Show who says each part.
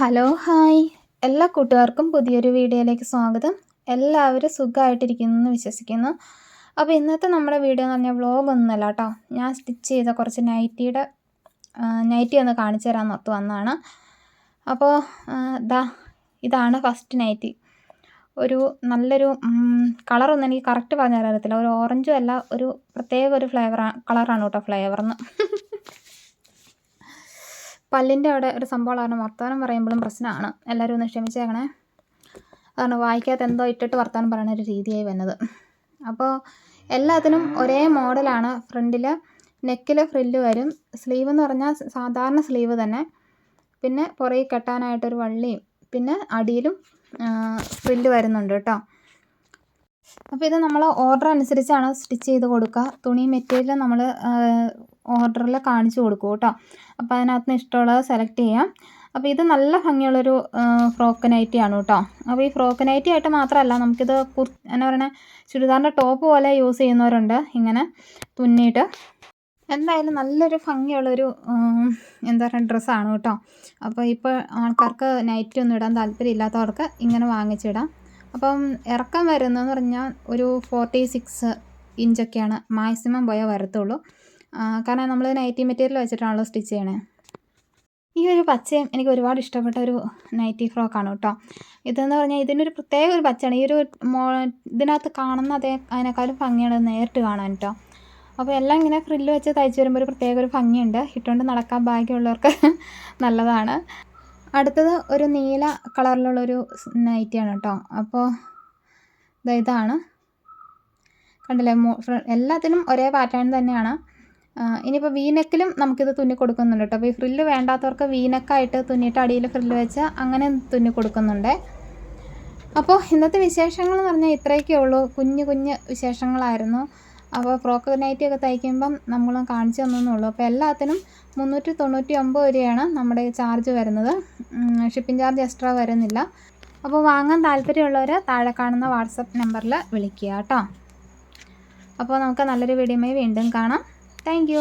Speaker 1: Hello hi. എല്ലാ കൂട്ടുകാർക്കും പുതിയൊരു വീഡിയോയിലേക്ക് സ്വാഗതം. എല്ലാവരും സുഖമായിട്ടിരിക്കുന്നു എന്ന് വിശ്വസിക്കുന്നു. അപ്പോൾ ഇന്നത്തെ നമ്മുടെ വീഡിയോ എന്ന് പറഞ്ഞാൽ വ്ളോഗ് ഒന്നുമല്ല കേട്ടോ. ഞാൻ സ്റ്റിച്ച് ചെയ്ത കുറച്ച് നൈറ്റിയുടെ നൈറ്റി ഒന്ന് കാണിച്ചു തരാൻ ഒത്തു വന്നതാണ്. അപ്പോൾ ദാ ഇതാണ് ഫസ്റ്റ് നൈറ്റി ഒരു നല്ലൊരു കളറൊന്നും എനിക്ക് കറക്റ്റ് പറഞ്ഞു തരാൻ അറിയത്തില്ല. ഒരു ഓറഞ്ചും അല്ല ഒരു പ്രത്യേക ഒരു ഫ്ലേവറാണ് കളറാണ് കേട്ടോ ഫ്ലേവർന്ന് പല്ലിന്റെ അവിടെ ഒരു സംഭവം കാരണം വർത്തമാനം പറയുമ്പോഴും പ്രശ്നമാണ്. എല്ലാവരും ഒന്ന് ക്ഷമിച്ചേക്കണേ. അതാണ് വായിക്കാത്ത എന്തോ ഇട്ടിട്ട് വർത്തമാനം പറയുന്ന ഒരു രീതിയായി വന്നത് അപ്പോൾ എല്ലാത്തിനും ഒരേ മോഡലാണ്. ഫ്രണ്ടിൽ നെക്കിൽ ഫ്രില്ല് വരും. സ്ലീവ് എന്ന് പറഞ്ഞാൽ സാധാരണ സ്ലീവ് തന്നെ. പിന്നെ പുറകിൽ കെട്ടാനായിട്ടൊരു വള്ളിയും പിന്നെ അടിയിലും ഫ്രില്ല് വരുന്നുണ്ട് കേട്ടോ. അപ്പോൾ ഇത് നമ്മൾ ഓർഡർ അനുസരിച്ചാണ് സ്റ്റിച്ച് ചെയ്ത് കൊടുക്കുക. തുണി മെറ്റീരിയൽ നമ്മൾ ഓർഡറിൽ കാണിച്ചു കൊടുക്കും കേട്ടോ. അപ്പോൾ അതിനകത്ത് നിന്ന് ഇഷ്ടമുള്ളത് സെലക്ട് ചെയ്യാം. അപ്പോൾ ഇത് നല്ല ഭംഗിയുള്ളൊരു ഫ്രോക്ക് നൈറ്റി ആണ് കേട്ടോ. അപ്പോൾ ഈ ഫ്രോക്ക് നൈറ്റി ആയിട്ട് മാത്രമല്ല നമുക്കിത് കുർ എന്നാ പറയുന്നത് ചുരിദാറിന്റെ ടോപ്പ് പോലെ യൂസ് ചെയ്യുന്നവരുണ്ട് ഇങ്ങനെ തുന്നിയിട്ട്. എന്തായാലും നല്ലൊരു ഭംഗിയുള്ളൊരു എന്താ പറയുക ഡ്രസ്സാണ് കേട്ടോ. അപ്പോൾ ഇപ്പോൾ ആൾക്കാർക്ക് നൈറ്റി ഒന്നും ഇടാൻ താല്പര്യം ഇല്ലാത്തവർക്ക് ഇങ്ങനെ വാങ്ങിച്ചിടാം. അപ്പം ഇറക്കം വരുന്നതെന്ന് പറഞ്ഞാൽ ഒരു ഫോർട്ടി സിക്സ് ഇഞ്ചൊക്കെയാണ് മാക്സിമം പോയാൽ വരത്തുള്ളൂ. കാരണം നമ്മൾ നൈറ്റി മെറ്റീരിയൽ വെച്ചിട്ടാണല്ലോ സ്റ്റിച്ച് ചെയ്യണേ. ഈ ഒരു പച്ചയും എനിക്ക് ഒരുപാട് ഇഷ്ടപ്പെട്ട ഒരു നൈറ്റി ഫ്രോക്കാണ് കേട്ടോ. ഇതെന്ന് പറഞ്ഞാൽ ഇതിനൊരു പ്രത്യേക ഒരു പച്ചയാണ്. ഈ ഒരു മോ ഇതിനകത്ത് കാണുന്ന അതേ അതിനേക്കാളും ഭംഗിയാണ് നേരിട്ട് കാണാൻ കേട്ടോ അപ്പോൾ എല്ലാം ഇങ്ങനെ ഫ്രില്ല് വെച്ച് തയ്ച്ച് വരുമ്പോൾ ഒരു പ്രത്യേക ഒരു ഭംഗിയുണ്ട്. ഇട്ടുകൊണ്ട് നടക്കാൻ ഭാഗ്യമുള്ളവർക്ക് നല്ലതാണ്. അടുത്തത് ഒരു നീല കളറിലുള്ളൊരു നൈറ്റിയാണ് കേട്ടോ അപ്പോൾ ഇതാണ്. കണ്ടില്ലേ? എല്ലാത്തിനും ഒരേ പാറ്റേൺ തന്നെയാണ്. ഇനിയിപ്പോൾ വീനെക്കിലും നമുക്കിത് തുന്നി കൊടുക്കുന്നുണ്ട് കേട്ടോ. അപ്പോൾ ഈ ഫ്രില്ല് വേണ്ടാത്തവർക്ക് വീനെക്കായിട്ട് തുന്നിയിട്ട് അടിയിൽ ഫ്രില്ല് വെച്ച് അങ്ങനെ തുന്നി കൊടുക്കുന്നുണ്ട്. അപ്പോൾ ഇന്നത്തെ വിശേഷങ്ങൾ എന്ന് പറഞ്ഞാൽ ഇത്രയൊക്കെ ഉള്ളൂ. കുഞ്ഞു കുഞ്ഞു വിശേഷങ്ങളായിരുന്നു. അപ്പോൾ ഫ്രോക്ക് നൈറ്റിയൊക്കെ തയ്ക്കുമ്പം നമ്മൾ കാണിച്ചു തന്നുള്ളൂ അപ്പോൾ എല്ലാത്തിനും മുന്നൂറ്റി തൊണ്ണൂറ്റി ഒമ്പത് രൂപയാണ് നമ്മുടെ ചാർജ് വരുന്നത്. ഷിപ്പിംഗ് ചാർജ് എക്സ്ട്രാ വരുന്നില്ല. അപ്പോൾ വാങ്ങാൻ താല്പര്യമുള്ളവർ താഴെ കാണുന്ന വാട്സപ്പ് നമ്പറിൽ വിളിക്കുക കേട്ടോ. അപ്പോൾ നമുക്ക് നല്ലൊരു വീഡിയോയുമായി വീണ്ടും കാണാം. താങ്ക്